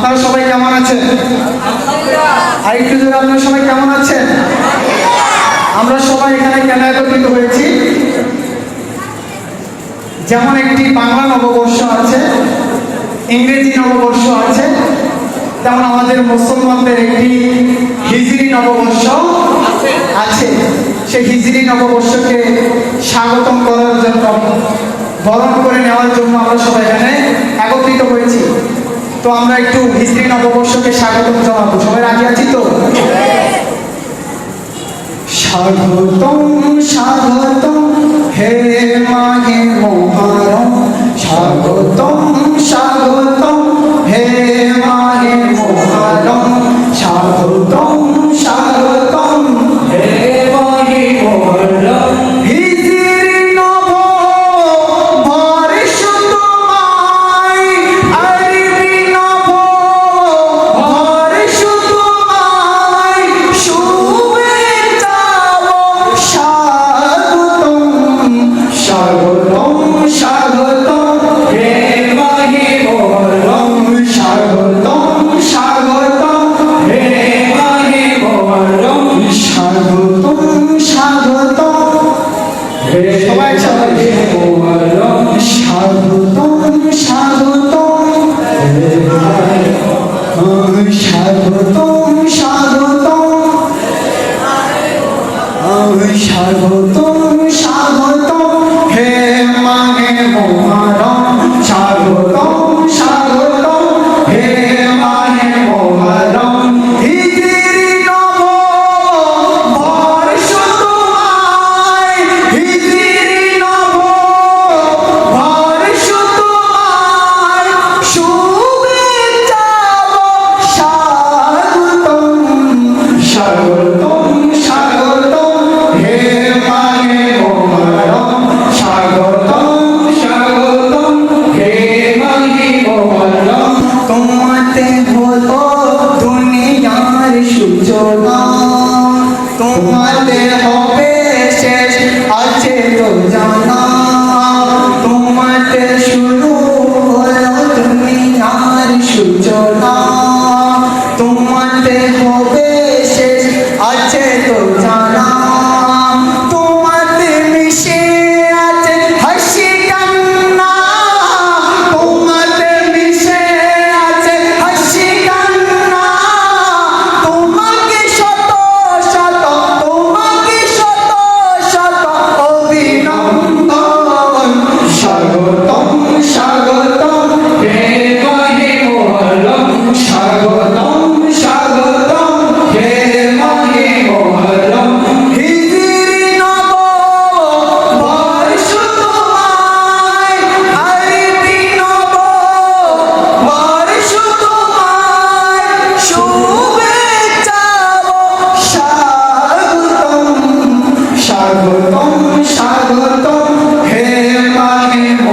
আপনারা সবাই কেমন আছেন? আরেকটু জোরে আপনারা সবাই কেমন আছেন? আমরা সবাই এখানে কেন একত্রিত হয়েছি? যেমন একটি বাংলা নববর্ষ আছে, ইংরেজি নববর্ষ আছে, তেমন আমাদের মুসলমানদের একটি হিজড়ি নববর্ষ আছে। সেই হিজড়ি নববর্ষকে স্বাগতম করার জন্য, বরণ করে নেওয়ার জন্য আমরা সবাই এখানে একত্রিত হয়েছি। তো আমরা একটু নববর্ষকে স্বাগতম জানাব। সবাই রাজি আছি তো? স্বাগতম স্বাগতম, হে মাহে মহারম। স্বাগতম স্বাগত স্বাগত হে মানে মোহা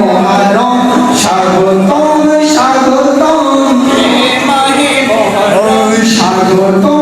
মোহরম স্বাগতম স্বাগতম। স্বাগতম